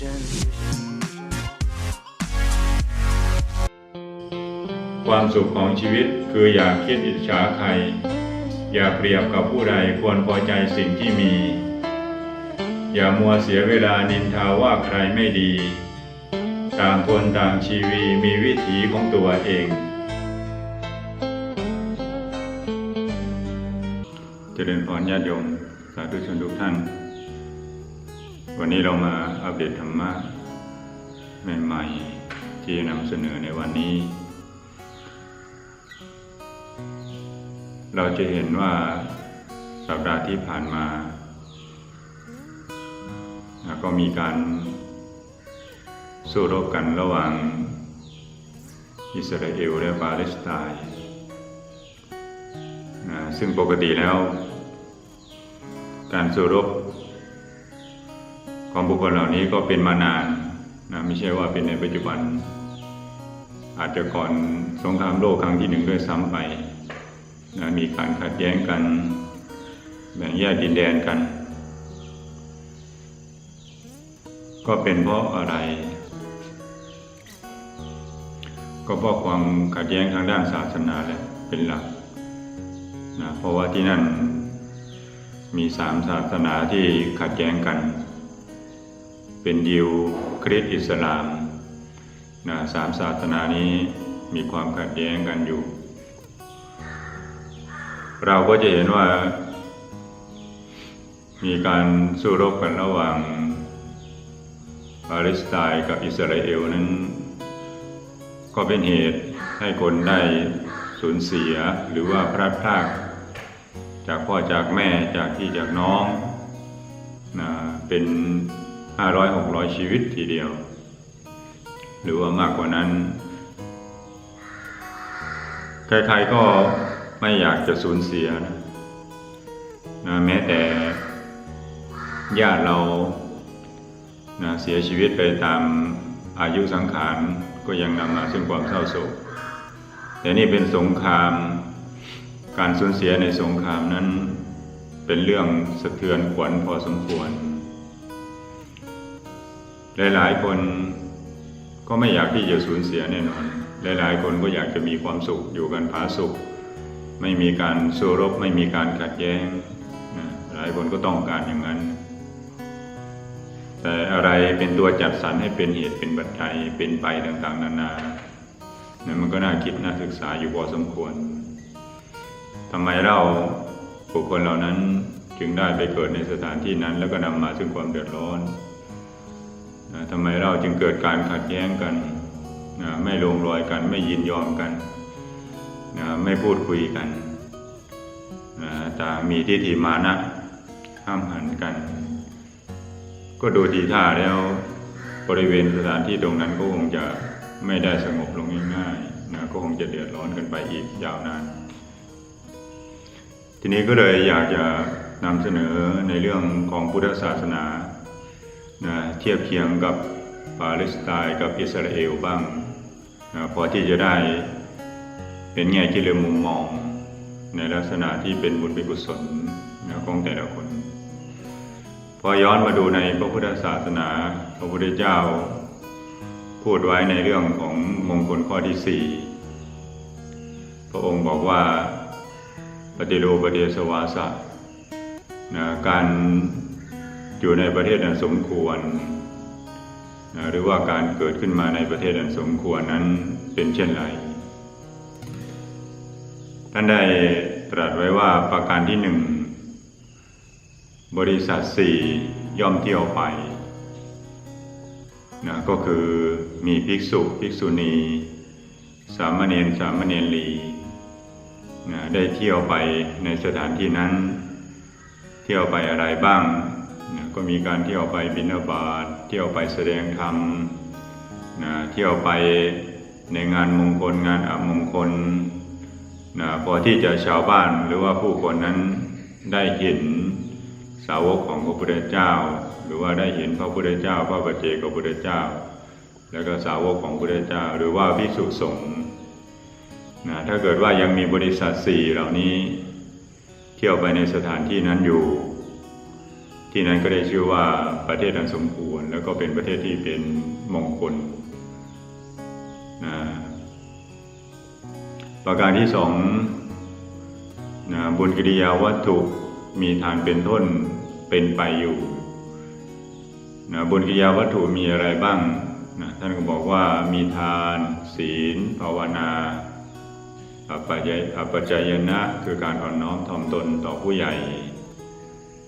illusion. ความสุขของชีวิตคืออย่าคิดอิจฉาใคร อย่าเปรียบกับผู้ใดควรพอใจสิ่งที่มี อย่ามัวเสียเวลานินทาว่าใครไม่ดี ต่างคนต่างชีวีมีวิถีของตัวเอง เจริญพรญาติโยมสาธุชนทุกท่าน วันนี้เรามาอัปเดตธรรมะใหม่ๆ ที่นำเสนอในวันนี้ เราจะเห็นว่าสัปดาห์ที่ผ่านมาก็มีการสู้รบกันระหว่างอิสราเอลและปาเลสไตน์ซึ่งปกติแล้ว การสู้รบ ของบุคคลเหล่านี้ก็เป็นมานานนะไม่ใช่ว่าเป็นในปัจจุบัน อาจจะก่อนสงครามโลกครั้งที่หนึ่งด้วยซ้ำไปนะมีการขัดแย้งกันแบ่งแยกดินแดนกัน ก็เป็นเพราะอะไร ก็เพราะความขัดแย้งทางด้านศาสนาแหละเป็นหลักนะเพราะว่าที่นั่นมีสามศาสนาที่ขัดแย้งกัน เป็นยิวคริสต์อิสลามนะสามศาสนานี้มีความขัดแย้งกันอยู่ เราก็จะเห็นว่า มีการสู้รบกันระหว่างปาเลสไตน์กับอิสราเอลนั้น ก็เป็นเหตุให้คนได้สูญเสียหรือว่าพลาดพลาดจากพ่อจากแม่จากพี่จากน้องนะเป็น 500-600ชีวิตทีเดียว หรือว่ามากกว่านั้น ใครๆก็ไม่อยากจะสูญเสียนะนะแม้แต่ญาติเรานะเสียชีวิตไปตามอายุสังขารก็ยังนำมาซึ่งความเศร้าโศก แต่นี่เป็นสงคราม การสูญเสียในสงครามนั้น เป็นเรื่องสะเทือนขวัญพอสมควร หลายๆคนก็ไม่อยากที่จะสูญเสียแน่นอน หลายๆ คนก็อยากจะมีความสุขอยู่กันผาสุข ไม่มีการสู้รบไม่มีการขัดแย้ง หลายคนก็ต้องการอย่างนั้น แต่อะไรเป็นตัวจัดสรรให้เป็นเหตุเป็นปัจจัยเป็นไปต่างๆ นานานะมันก็น่าคิดน่าศึกษาอยู่พอสมควรทำไมเราบุคคลเหล่านั้นจึงได้ไปเกิดในสถานที่นั้น แล้วก็นำมาซึ่งความเดือดร้อน ทำไมเราจึงเกิดการขัดแย้งกันนะไม่ลงรอยกัน ไม่ยินยอมกันนะไม่พูดคุยกันนะต่างมีทิฏฐิมานะห้ามหันกัน ก็ดูทีท่าแล้วบริเวณสถานที่ตรงนั้นก็คงจะไม่ได้สงบลงง่ายๆนะก็คงจะเดือดร้อนกันไปอีกยาวนาน ทีนี้ก็เลยอยากจะนำเสนอในเรื่องของพุทธศาสนา นะเทียบเคียงกับปาเลสไตน์กับอิสราเอลบ้างนะพอที่จะได้เป็นแง่คิดเรือมุมมองในลักษณะที่เป็นบุญเป็นกุศลนะของแต่ละคน พอย้อนมาดูในพระพุทธศาสนาพระพุทธเจ้า พูดไว้ในเรื่องของมงคลข้อที่สี่พระองค์บอกว่าปฏิโลปเดสวาสะนะการ อยู่ในประเทศอันสมควร หรือว่าการเกิดขึ้นมาในประเทศอันสมควรนั้นเป็นเช่นไร ท่านได้ตรัสไว้ว่าประการที่หนึ่งบริษัทสี่ย่อมเที่ยวไปนะก็คือมีภิกษุภิกษุณี สามเณรสามเณรีนะได้เที่ยวไปในสถานที่นั้น เที่ยวไปอะไรบ้าง ก็มีการเที่ยวไปบิณฑบาตเที่ยวไปแสดงธรรมนะเที่ยวไปในงานมงคลงานอมงคลนะพอที่จะชาวบ้านหรือว่าผู้คนนั้นได้เห็นสาวกของพระพุทธเจ้า หรือว่าได้เห็นพระพุทธเจ้า พระปัจเจกพระพุทธเจ้า แล้วก็สาวกของพระพุทธเจ้า หรือว่าภิกษุสงฆ์นะถ้าเกิดว่ายังมีบริษัทสี่เหล่านี้ เที่ยวไปในสถานที่นั้นอยู่ ที่นั้นก็ได้ชื่อว่าประเทศอันสมควร แล้วก็เป็นประเทศที่เป็นมงคลนะประการที่สองนะบุญกิริยาวัตถุมีทานเป็นต้นเป็นไปอยู่นะบุญกิริยาวัตถุมีอะไรบ้างนะท่านก็บอกว่ามีทาน ศีล ภาวนาอปัจจยอปัจจยนะคือการอ่อนน้อมถ่อมตนต่อผู้ใหญ่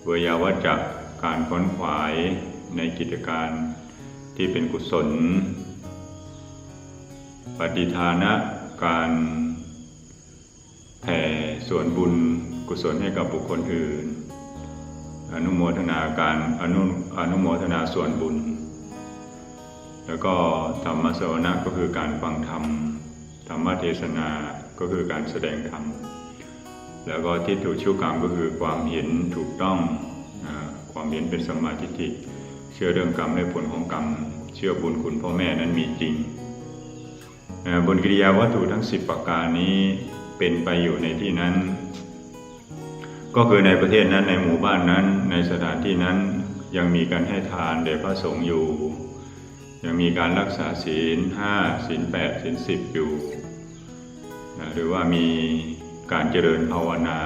เวยาวจจะการค้นขวายในกิจการที่เป็นกุศล ปฏิทานะการแผ่ส่วนบุญกุศลให้กับบุคคลอื่น อนุโมทนาการอนุอนุโมทนาส่วนบุญ แล้วก็ธรรมสวนะก็คือการฟังธรรม ธรรมเทศนาก็คือการแสดงธรรม แล้วก็ทิฏฐุชุกรรมก็คือความเห็นถูกต้องอความเห็นเป็นสมมาธิฏฐิเชื่อเรื่องกรรมและผลของกรรม เชื่อบุญคุณพ่อแม่นั้นมีจริงบุญกิริยาวัตถุทั้ง 10 ประการนี้เป็นไปอยู่ในที่นั้น ก็คือในประเทศนั้นในหมู่บ้านนั้น ในสถานที่นั้นยังมีการให้ทานแด่พระสงฆ์อยู่ ยังมีการรักษาศีลห้าศีลแปดศีลสิบอยู่ หรือว่ามี การเจริญภาวนา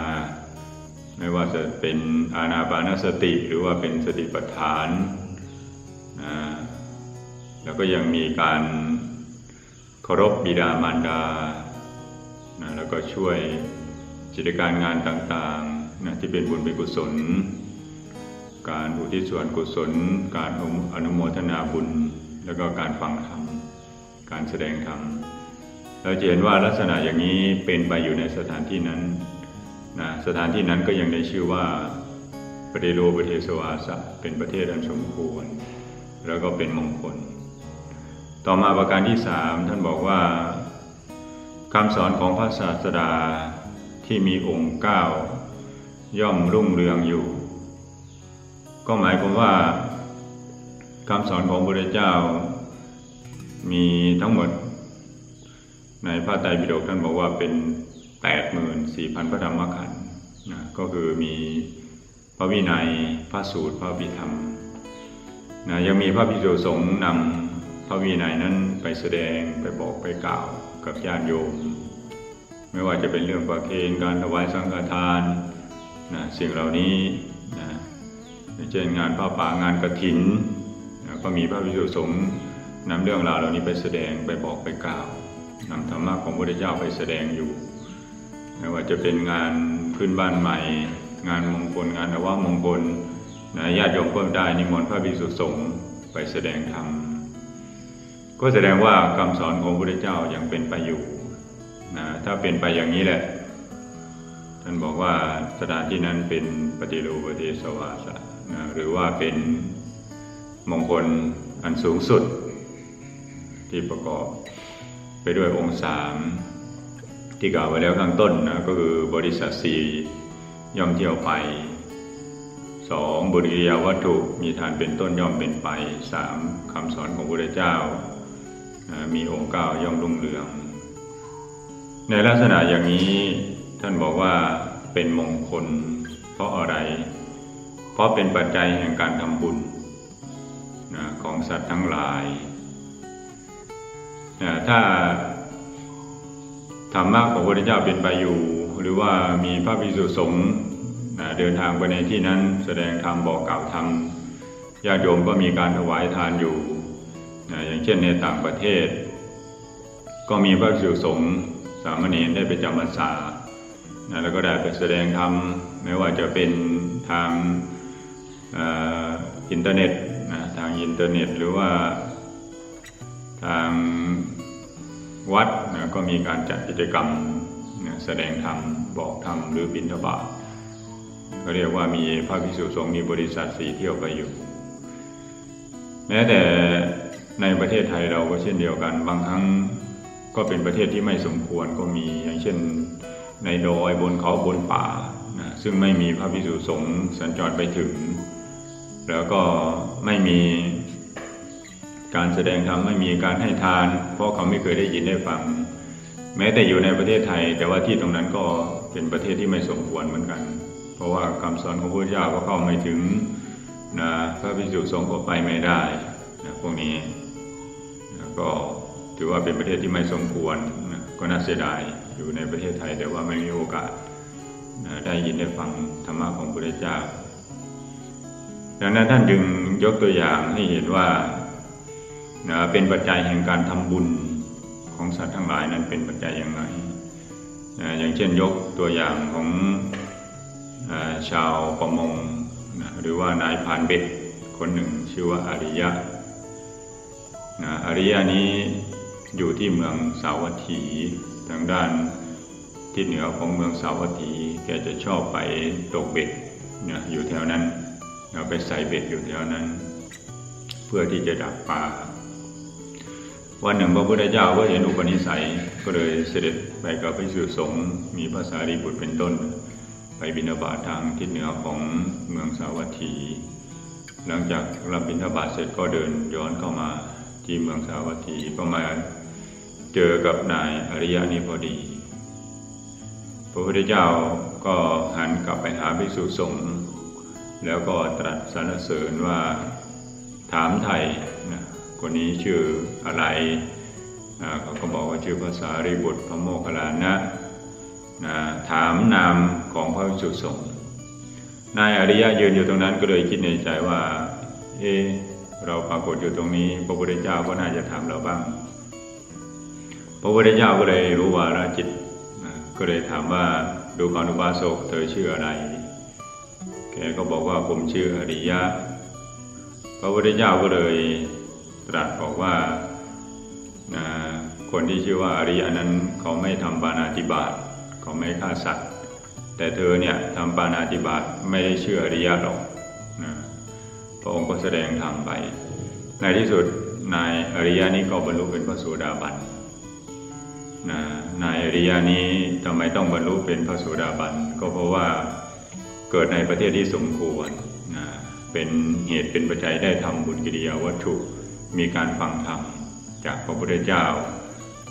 ไม่ว่าจะเป็นอานาปานสติหรือว่าเป็นสติปัฏฐานนะแล้วก็ยังมีการเคารพบิดามารดานะแล้วก็ช่วยกิจการงานต่างๆนะที่เป็นบุญเป็นกุศล การอุทิศส่วนกุศล การอนุโมทนาบุญ แล้วก็การฟังธรรม การแสดงธรรม เราจะเห็นว่าลักษณะอย่างนี้เป็นไปอยู่ในสถานที่นั้นนะสถานที่นั้นก็ยังได้ชื่อว่าประเดโลประเทศวาสะเป็นประเทศอันสมควร แล้วก็เป็นมงคล ต่อมาประการที่สามท่านบอกว่าคำสอนของพระศาสดาที่มีองค์เก้าย่อมรุ่งเรืองอยู่ ก็หมายความว่าคำสอนของพระเจ้ามีทั้งหมด ในพระไตรปิฎกท่านบอกว่าเป็นแปดหมื่นสี่พันพระธรรมขันธ์นะก็คือมีพระวินัยพระสูตรพระพิธรรมนะยังมีพระภิกษุสงฆ์นำพระวินัยนั้นไปแสดงไปบอกไปกล่าวกับญาติโยม ไม่ว่าจะเป็นเรื่องประเคนการถวายสังฆทานนะสิ่งเหล่านี้นะเช่นงานพระป่างานกระถินนะก็มีพระภิกษุสงฆ์นำเรื่องราวเหล่านี้ไปแสดงไปบอกไปกล่าว นำธรรมะของพระพุทธเจ้าไปแสดงอยู่ไม่ว่าจะเป็นงานพื้นบ้านใหม่ งานมงคลงานอวมงคลนะญาติโยมก็ได้นิมนต์พระภิกษุสงฆ์ไปแสดงธรรมก็แสดงว่าคำสอนของพระพุทธเจ้ายังเป็นไปอยู่นะถ้าเป็นไปอย่างนี้แหละ ท่านบอกว่าสถานที่นั้นเป็นปฏิรูปเทสวาสนะหรือว่าเป็นมงคลอันสูงสุดที่ประกอบ ไปด้วยองค์สามที่กล่าวไว้แล้วข้างต้นนะก็คือบริษัทสี่ย่อมเที่ยวไปสองบุริยาวัตถุมีฐานเป็นต้นย่อมเป็นไปสามคำสอนของพระเจ้า มีองค์เก้าย่อมรุ่งเรือง ในลักษณะอย่างนี้ท่านบอกว่าเป็นมงคล เพราะอะไร เพราะเป็นปัจจัยแห่งการทำบุญนะของสัตว์ทั้งหลาย ถ้าธรรมะของพระพุทธเจ้าเป็นไปอยู่ หรือว่ามีพระภิกษุสงฆ์เดินทางไปในที่นั้นแสดงธรรมบอกกล่าวธรรมญาติโยมก็มีการถวายทานอยู่อย่างเช่นในต่างประเทศ ก็มีพระภิกษุสงฆ์สามเณรได้ไปจำพรรษาแล้วก็ได้ไปแสดงธรรมไม่ว่าจะเป็นทางอ,อินเทอร์เน็ตนะทางอินเทอร์เน็ต หรือว่า วัดนะก็มีการจัดกิจกรรมนะแสดงธรรมบอกธรรมหรือบิณฑบาตก็เรียกว่ามีพระภิกษุสงฆ์มีบริษัทสีเที่ยวไปอยู่ แม้แต่ในประเทศไทยเราก็เช่นเดียวกัน บางครั้งก็เป็นประเทศที่ไม่สมควรก็มีอย่างเช่นในดอยบนเขาบนป่านะซึ่งไม่มีพระภิกษุสงฆ์สัญจรไปถึง แล้วก็ไม่มี การแสดงธรรมไม่มีการให้ทาน เพราะเขาไม่เคยได้ยินได้ฟัง แม้แต่อยู่ในประเทศไทย แต่ว่าที่ตรงนั้นก็เป็นประเทศที่ไม่สมควรเหมือนกัน เพราะว่าคำสอนของพระพุทธเจ้าก็เข้าไม่ถึงนะพระภิกษุสงฆ์ก็ไปไม่ได้นะพวกนี้นะก็ถือว่าเป็นประเทศที่ไม่สมควรนะก็น่าเสียดายอยู่ในประเทศไทย แต่ว่าไม่มีโอกาสนะได้ยินได้ฟังธรรมะของพระพุทธเจ้าดังนั้นท่านจึงยกตัวอย่างให้เห็นว่า เป็นปัจจัยแห่งการทำบุญของสัตว์ทั้งหลายนั้นเป็นปัจจัยอย่างไรนะอย่างเช่นยกตัวอย่างของชาวประมงนะหรือว่านายพรานเบ็ดคนหนึ่งชื่อว่าอาริยะนะอาริยะนี้อยู่ที่เมืองสาวัตถีทางด้านทิศเหนือของเมืองสาวัตถีแกจะชอบไปตกเบ็ดนะอยู่แถวนั้นเราไปใส่เบ็ดอยู่แถวนั้น เพื่อที่จะดักปลา วันหนึ่งพระพุทธเจ้าก็เห็นอุปนิสัยก็เลยเสด็จไปกับพระสุสงฆ์มีภาษารีบุตรเป็นต้น ไปบิณฑบาตทางทิศเหนือของเมืองสาวัตถี หลังจากรับบิณฑบาตเสร็จก็เดินย้อนเข้ามาที่เมืองสาวัตถีก็มาเจอกับนายอริยะนี้พอดี พระพุทธเจ้าก็หันกลับไปหาภิกษุสงฆ์แล้วก็ตรัสสรรเสริญว่าถามไทยนะ คนนี้ชื่ออะไรเขาก็บอกว่าชื่อภาษาริบุตรพระโมคคัลลานะนะถามนามของพระภิกษุสงฆ์นายอริยะยืนอยู่ตรงนั้นก็เลยคิดในใจว่า เอเราปรากฏอยู่ตรงนี้ พระพุทธเจ้าก็น่าจะถามเราบ้าง พระพุทธเจ้าก็เลยรู้ว่าระจิตนะก็เลยถามว่าดูก่อนอุบาสกเธอชื่ออะไร แกก็บอกว่าผมชื่ออริยะ พระพุทธเจ้าก็เลย ตรัสบอกว่าคนที่ชื่อว่าอริยนั้นเขาไม่ทำปานาติบาตเขาไม่ฆ่าสัตว์ แต่เธอเนี่ยทำปานาติบาตไม่ได้ชื่ออริยหรอกนะพระองค์ก็แสดงธรรมไป ในที่สุดนายอริยนี้ก็บรรลุเป็นพระโสดาบันนะนายอริยนี้ทำไมต้องบรรลุเป็นพระโสดาบันก็เพราะว่าเกิดในประเทศที่สมควรนะเป็นเหตุเป็นปัจจัยได้ทำบุญกิริยาวัตถุ มีการฟังธรรมจากพระพุทธเจ้า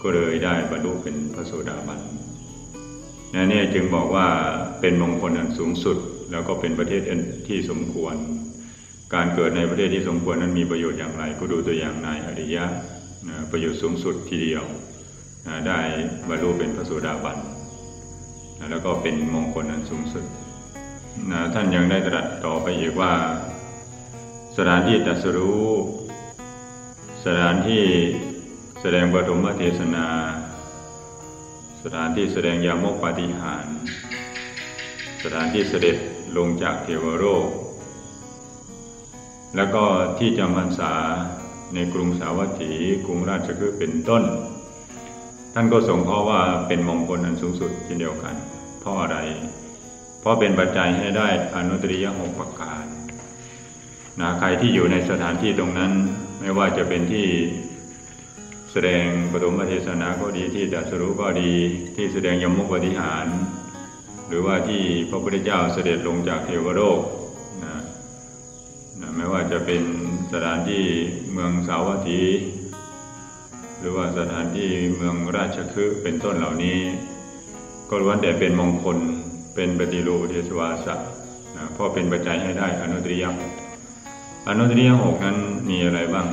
ก็เลยได้บรรลุเป็นพระโสดาบันนะเนี่ยจึงบอกว่าเป็นมงคลอันสูงสุด แล้วก็เป็นประเทศที่สมควร การเกิดในประเทศที่สมควรนั้นมีประโยชน์อย่างไร ก็ดูตัวอย่างนายอริยะนะประโยชน์สูงสุดทีเดียวนะได้บรรลุเป็นพระโสดาบันนะแล้วก็เป็นมงคลอันสูงสุดนะท่านยังได้ตรัสต่อไปอีกว่า สถานที่ตรัสรู้ สถานที่แสดงปฐมเทศนา สถานที่แสดงยามกปาฏิหาร สถานที่เสด็จลงจากเทวโลกแล้วก็ที่จำพรรษาในกรุงสาวัตถีกรุงราชคฤห์เป็นต้น ท่านก็ส่งข้อว่าเป็นมงคลอันสูงสุดเช่นเดียวกัน เพราะอะไร เพราะเป็นปัจจัยให้ได้อนุตริยหกประการ นะใครที่อยู่ในสถานที่ตรงนั้น ไม่ว่าจะเป็นที่แสดงปฐมเทศนาก็ดีที่ตรัสรู้ก็ดีที่แสดงยมุกปฏิหาร หรือว่าที่พระพุทธเจ้าเสด็จลงจากเทวโลกนะนะไม่ว่าจะเป็นสถานที่เมืองสาวัตถี หรือว่าสถานที่เมืองราชคฤห์เป็นต้นเหล่านี้ ก็ล้วนแต่เป็นมงคลเป็นปฏิรูปเทศวาสะนะเพราะเป็นปัจจัยให้ได้อนุตริยม อนุตริยหกนั้นมีอะไรบ้าง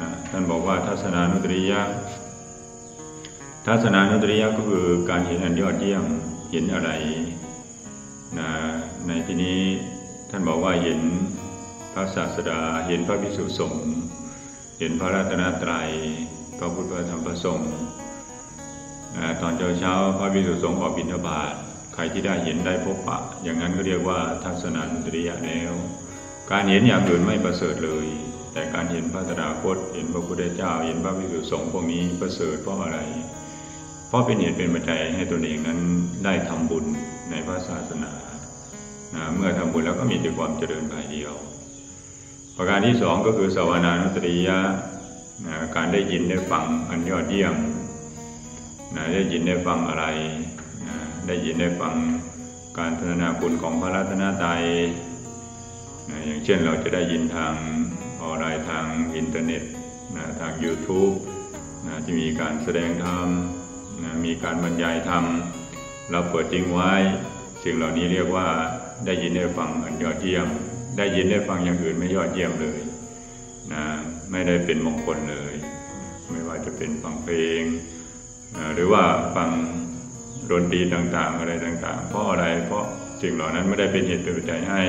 นะท่านบอกว่าทัศนานุตริยะทัศนานุตริยะก็คือการเห็นอันยอดเยี่ยมเห็นอะไรนะในที่นี้ท่านบอกว่าเห็นพระศาสดา เห็นพระภิกษุสงฆ์เห็นพระรัตนตรัย พระพุทธพระธรรมพระสงฆ์ตอนเช้าเช้าพระภิกษุสงฆ์ออกบิณฑบาตใครที่ได้เห็นได้พบปะ อย่างนั้นก็เรียกว่าทัศนานุตริยะแล้ว การเห็นอย่างอื่นไม่ประเสริฐเลย แต่การเห็นพระตถาคตเห็นพระพุทธเจ้า เห็นพระภิกษุสงฆ์พวกนี้ประเสริฐเพราะอะไร เพราะเป็นเหตุเป็นปัจจัยให้ตนเองนั้นได้ทำบุญในพระศาสนานะเมื่อทำบุญแล้วก็มีแต่ความเจริญภายเดียว ประการที่สองก็คือสวนานุตริยะนะการได้ยินได้ฟังอันยอดเยี่ยมนะได้ยินได้ฟังอะไรนะได้ยินได้ฟังการพัฒนาคุณของพระรัตนตรัย อย่างเช่นเราจะได้ยินทางออนไลน์ทางอินเทอร์เน็ตนะทาง YouTube นะที่มีการแสดงธรรมนะมีการบรรยายธรรม เราเปิดทิ้งไว้ สิ่งเหล่านี้เรียกว่าได้ยินได้ฟังอันยอดเยี่ยม ได้ยินได้ฟังอย่างอื่นไม่ยอดเยี่ยมเลยนะไม่ได้เป็นมงคลเลย ไม่ว่าจะเป็นฟังเพลงนะหรือว่าฟังดนตรีต่างๆ อะไรต่างๆ เพราะอะไรเพราะสิ่งเหล่านั้นไม่ได้เป็นเหตุเป็นปัจจัยให้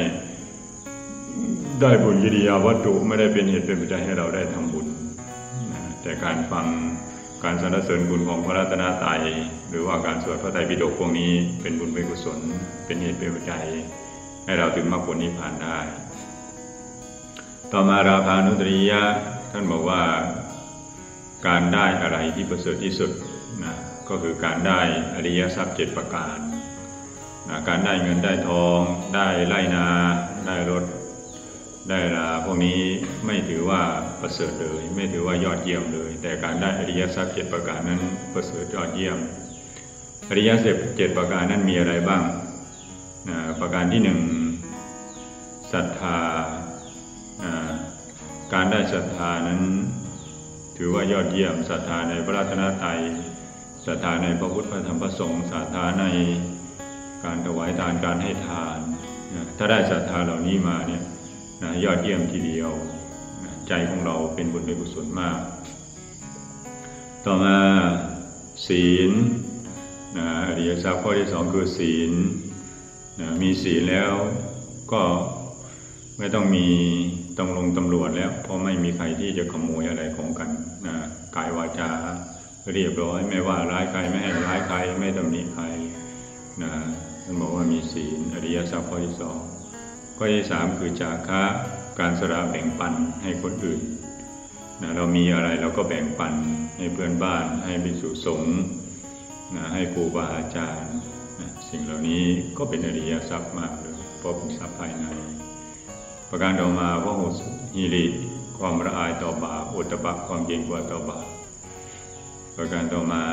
ได้บุญกิริยาวัตถุไม่ได้เป็นเหตุเป็นปัจจัยให้เราได้ทำบุญนะแต่การฟังการสรรเสริญคุณของพระรัตนตรัยหรือว่าการสวดพระไตรปิฎกพวกนี้เป็นบุญเป็นกุศล เป็นเหตุเป็นปัจจัยให้เราถึงมรรคผลนิพพานได้ ต่อมาราคานุตริยะท่านบอกว่าการได้อะไรที่ประเสริฐที่สุดนะก็คือการได้อริยทรัพย์เจ็ดประการนะการได้เงินได้ทอง ได้ไร่นา ได้รถ ได้ลาพวกนี้ไม่ถือว่าประเสริฐเลย ไม่ถือว่ายอดเยี่ยมเลย แต่การได้อริยทรัพย์เจ็ดประการนั้นประเสริฐยอดเยี่ยม อริยทรัพย์เจ็ดประการนั้นมีอะไรบ้างประการที่หนึ่งศรัทธาการได้ศรัทธานั้น ถือว่ายอดเยี่ยมศรัทธาในพระรัตนตรัยศรัทธาในพระพุทธพระธรรมพระสงฆ์ศรัทธาในการถวายทานการให้ทาน ถ้าได้ศรัทธาเหล่านี้มาเนี่ย นะยอดเยี่ยมทีเดียวนะใจของเราเป็นบุญเป็นกุศลมาก ต่อมาศีลนะอริยทรัพย์ข้อที่สองคือศีลนะมีศีลแล้วก็ไม่ต้องมีต้องลงตำรวจแล้ว เพราะไม่มีใครที่จะขโมยอะไรของกันนะกายวาจาเรียบร้อย ไม่ว่าร้ายใครไม่ให้ร้ายใครไม่ตำหนิใครนะท่านบอกว่ามีศีลอริยทรัพย์ข้อที่สอง ข้อที่สามคือจาคะการสละแบ่งปันให้คนอื่นนะเรามีอะไรเราก็แบ่งปันให้เพื่อนบ้าน ให้ภิกษุสงฆ์นะให้ครูบาอาจารย์นะสิ่งเหล่านี้ก็เป็นอริยทรัพย์มากเลยเพราะเป็นทรัพย์ภายใน ประการต่อมาพระโหสหิริความละอายต่อบาปอุตตปะความเกรงกลัวต่อบาปประการต่อมา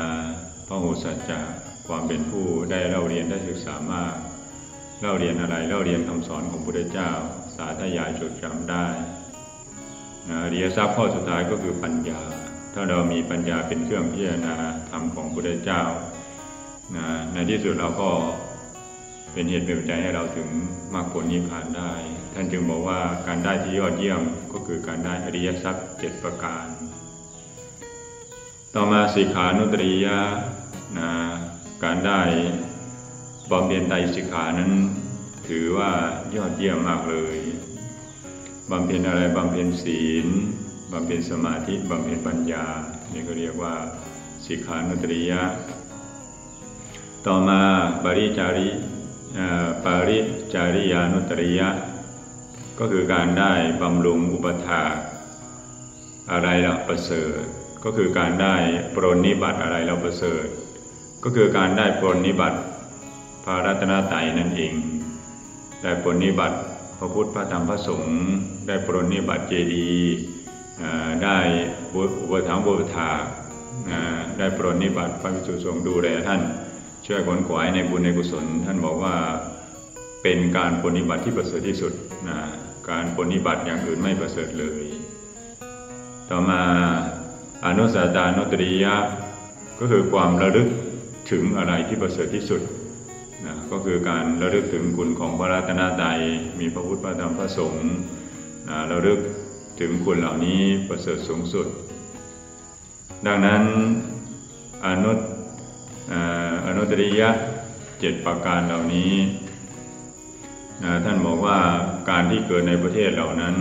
พระโหสัจจะความเป็นผู้ได้เล่าเรียนได้ศึกษามาก เล่าเรียนอะไรเล่าเรียนคำสอนของพระพุทธเจ้า สาธยายจดจำได้นะอริยทรัพย์ข้อสุดท้ายก็คือปัญญา ถ้าเรามีปัญญาเป็นเครื่องพิจารณาธรรมของพระพุทธเจ้านะในที่สุดเราก็เป็นเหตุเป็นปัจจัยให้เราถึงมรรคผลนิพพานได้ ท่านจึงบอกว่าการได้ที่ยอดเยี่ยมก็คือการได้อริยทรัพย์เจ็ดประการ ต่อมาสิขานุตริยะนะการได้ บำเพ็ญไตรสิกขานั้น ถือว่ายอดเยี่ยมมากเลยบำเพ็ญอะไรบำเพ็ญศีลบำเพ็ญสมาธิบำเพ็ญปัญญานี่ก็เรียกว่าสิกขานุตริยะ ต่อมาปริจาริเอ่อปริจาริยานุตริยะ ก็คือการได้บำรุงอุปถาอะไรเราประเสริฐ ก็คือการได้ปรนนิบัติอะไรเราประเสริฐ ก็คือการได้ปรนนิบัติ ระรัตนตรัยนั่นเอง ได้ปรนิบัติพระพุทธพระธรรมพระสงฆ์ได้ปรนิบัติเจดีย์ได้อุปถัมภ์อุปถาได้ปรนิบัติพระภิกษุสงฆ์ดูแลท่านช่วยขนขวายในบุญในกุศล ท่านบอกว่าเป็นการปรนิบัติที่ประเสริฐที่สุดนะการปรนิบัติอย่างอื่นไม่ประเสริฐเลย ต่อมาอนุสาตานุตริยะก็คือความระลึกถึงอะไรที่ประเสริฐที่สุด นะก็คือการระลึกถึงคุณของพระรัตนตรัยมีพระพุทธพระธรรมพระสงฆ์นะระลึกถึงคุณเหล่านี้ประเสริฐสูงสุด ดังนั้นอนุอ่าอนุตริยะเจ็ดประการเหล่านี้นะท่านบอกว่าการที่เกิดในประเทศเหล่านั้น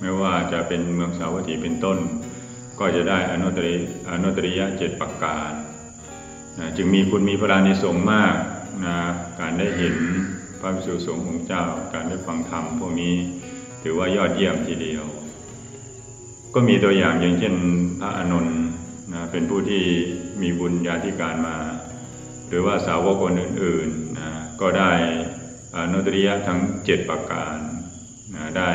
ไม่ว่าจะเป็นเมืองสาวัตถีเป็นต้น ก็จะได้อนุตริอนุตริยะเจ็ดประการนะจึงมีคุณมีพระรานิสงส์มาก นะการได้เห็นพระภิกษุสงฆ์ของเจ้า การได้ฟังธรรมพวกนี้ถือว่ายอดเยี่ยมทีเดียว ก็มีตัวอย่างอย่างเช่นพระอานนท์นะเป็นผู้ที่มีบุญญาธิการมา หรือว่าสาวกคนอื่นๆนะก็ได้อนุตริยะทั้งเจ็ดประการนะได้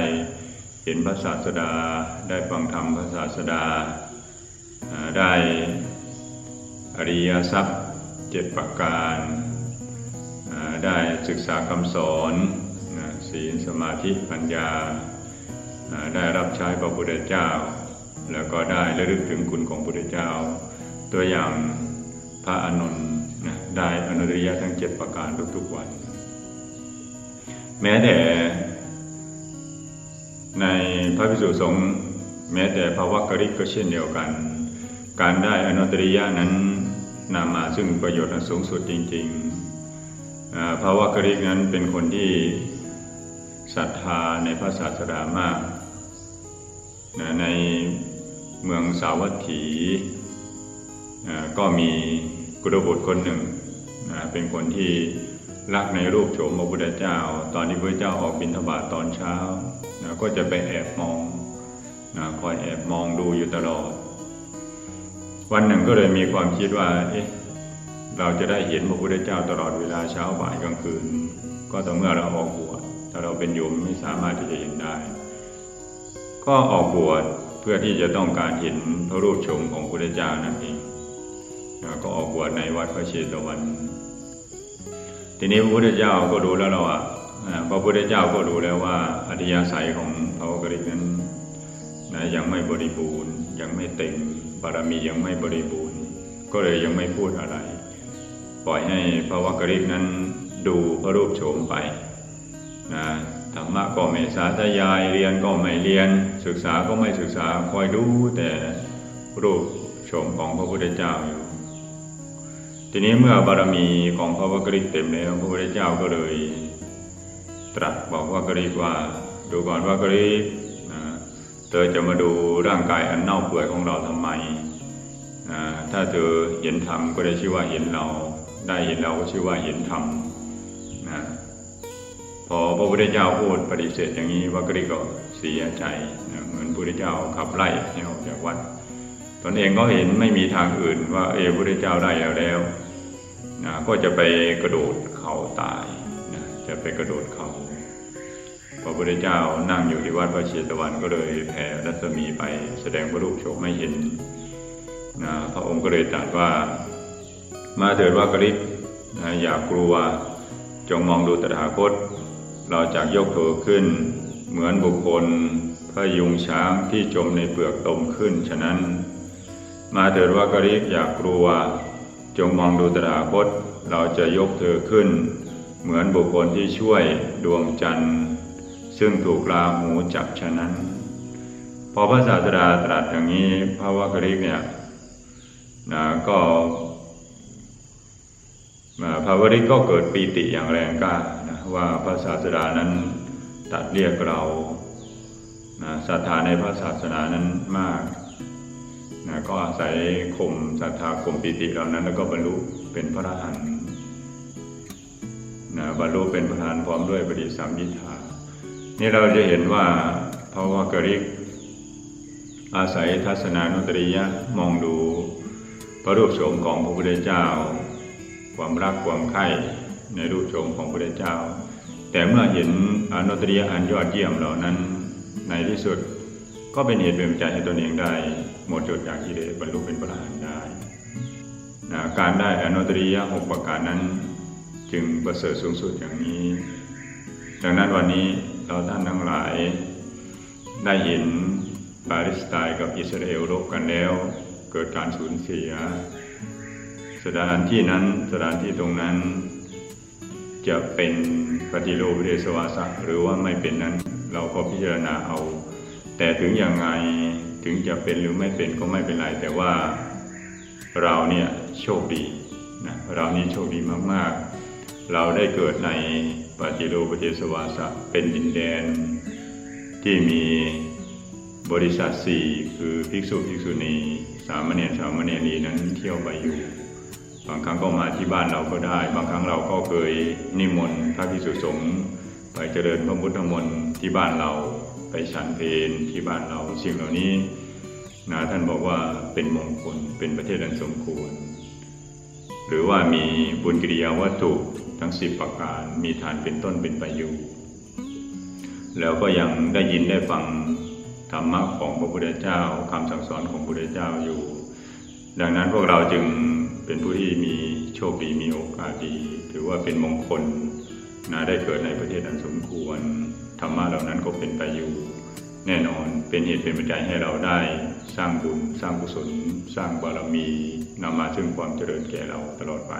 เห็นพระศาสดา ได้ฟังธรรมพระศาสดา ได้อริยทรัพย์เจ็ดประการ ได้ศึกษาคำสอนศีลสมาธิปัญญาได้รับใช้พระพุทธเจ้า แล้วก็ได้ระลึกถึงคุณของพระพุทธเจ้า ตัวอย่างพระอนนท์นได้อนุริยะทั้งเจ็ดประการทุกๆวัน แม้แต่ในพระภิกษุสงฆ์แม้แต่ภาวะกริกก็เช่นเดียวกัน การได้อนุตริยะนั้นนำมาซึ่งประโยชน์อันสูงสุดจริง ๆ ภาวะกริกนั้นเป็นคนที่ศรัทธาในพระศาสดามากนะในเมืองสาวัตถีก็มีกุลบุตรคนหนึ่งนะเป็นคนที่รักในรูปโฉมพระพุทธเจ้า ตอนที่พระเจ้าออกบิณฑบาตตอนเช้านะก็จะไปแอบมองนะคอยแอบมองดูอยู่ตลอด วันหนึ่งก็เลยมีความคิดว่า เอ๊ะ เราจะได้เห็นพระพุทธเจ้าตลอดเวลาเช้าบ่ายกลางคืน ก็ต่อเมื่อเราออกบวชถ้าเราเป็นโยมไม่สามารถที่จะเห็นได้ ก็ออกบวชเพื่อที่จะต้องการเห็นพระรูปโฉมของพระพุทธเจ้านั่นเองก็ออกบวชในวัดพระเชตวัน ทีนี้พระพุทธเจ้าก็รู้แล้วเราอะอ่าพระพุทธเจ้าก็รู้แล้วว่าอธิยาศัยของพระกริกนั้นนะยังไม่บริบูรณ์ ยังไม่เต็มบารมียังไม่บริบูรณ์ ก็เลยยังไม่พูดอะไร ปล่อยให้พระวักริกนั้นดูพระรูปโฉมไปนะธรรมะก็ไม่สาธยายเรียนก็ไม่เรียน ศึกษาก็ไม่ศึกษาคอยดูแต่รูปโฉมของพระพุทธเจ้าอยู่ ทีนี้เมื่อบารมีของพระวักริกเต็มแล้วพระพุทธเจ้าก็เลย ตรัสบอกว่ากริกว่าดูก่อนว่ากริกนะเธอจะมาดูร่างกายอันเน่าเปื่อยของเราทำไมนะถ้าเธอเห็นธรรมก็ได้ชื่อว่าเห็นเรา ได้เห็นเราก็ชื่อว่าเห็นธรรมนะพอพระพุทธเจ้าพูดปฏิเสธอย่างนี้วักกริก็เสียใจนะเหมือนพระพุทธเจ้าขับไล่ให้ออกจากวัด ตนเองก็เห็นไม่มีทางอื่นว่าเออพระพุทธเจ้าได้แล้วแล้วนะก็จะไปกระโดดเขาตายนะจะไปกระโดดเขาพระพุทธเจ้านั่งอยู่ที่วัดพระเชตวันก็เลยแผ่รัศมีไปแสดงพระรูปโฉมไม่เห็นนะพระองค์ก็เลยตรัสว่า มาเถิดว่ากริกอย่ากลัว จงมองดูตถาคต เราจะยกเธอขึ้น เหมือนบุคคลพยุงช้างที่จมในเปลือกตมขึ้นฉะนั้น มาเถิดว่ากริกอย่ากลัว จงมองดูตถาคต เราจะยกเธอขึ้น เหมือนบุคคลที่ช่วยดวงจันทร์ ซึ่งถูกราหูจับฉะนั้น พอพระศาสดาตรัสอย่างนี้พระวักริกเนี่ยนะก็ พระวริกก็เกิดปีติอย่างแรงกล้านะว่าพระศาสดานั้นตัดเรียกเรานะศรัทธาในพระศาสนานั้นมากนะก็อาศัยข่มศรัทธาข่มปีติเหล่านั้นแล้วก็บรรลุเป็นพระอรหันต์นะบรรลุเป็นพระอรหันต์พร้อมด้วยปฏิสัมยิทธานี่เราจะเห็นว่าภาวะกริก อาศัยทัศนานุตริยะมองดูพระรูปโฉมของพระพุทธเจ้า ความรักความใคร่ในรูปโฉมของพระเจ้า แต่เมื่อเห็นอนุตริยอันยอดเยี่ยมเหล่านั้นในที่สุดก็เป็นเหตุเป็นปัจจัยให้ตนเองได้ หมดจดจากกิเลสบรรลุเป็นพระอรหันต์ได้นะการได้อนุตริยหกประการนั้น จึงประเสริฐสูงสุดอย่างนี้ ดังนั้นวันนี้เราท่านทั้งหลาย ได้เห็นปาเลสไตน์กับอิสราเอลรบกันแล้ว เกิดการสูญเสีย สถานที่นั้นสถานที่ตรงนั้น จะเป็นปฏิโลกวิเดสวาสะหรือว่าไม่เป็นนั้น เราก็พิจารณาเอา แต่ถึงอย่างไงถึงจะเป็นหรือไม่เป็นก็ไม่เป็นไร แต่ว่าเราเนี่ยโชคดีนะเรานี่โชคดีมากๆ เราได้เกิดในปฏิโลกวิเดสวาสะเป็นดินแดน ที่มีบริษัทสี่คือภิกษุภิกษุณี สามเณรสามเณรีนั้นเที่ยวไปอยู่างครั้งก็มาที่บ้านเราก็ได้ บางครั้งเราก็เคยนิมนต์พระภิกษุสงฆ์ไปเจริญพระพุทธมนต์ที่บ้านเราไปฉันเพลที่บ้านเราสิ่งเหล่านี้นะท่านบอกว่าเป็นมงคลเป็นประเทศอันสมควร หรือว่ามีบุญกิริยาวัตถุทั้งสิบประการมีฐานเป็นต้นเป็นไปอยู่แล้วก็ยังได้ยินได้ฟังธรรมะของพระพุทธเจ้าคำสั่งสอนของพระพุทธเจ้าอยู่ ดังนั้นพวกเราจึง เป็นผู้ที่มีโชคดีมีโอกาสดี ถือว่าเป็นมงคลนะได้เกิดในประเทศอันสมควรธรรมะเหล่านั้นก็เป็นไปอยู่แน่นอนเป็นเหตุเป็นปัจจัยให้เราได้สร้างบุญ สร้างกุศล สร้างบารมีนำมาซึ่งความเจริญแก่เราตลอดไป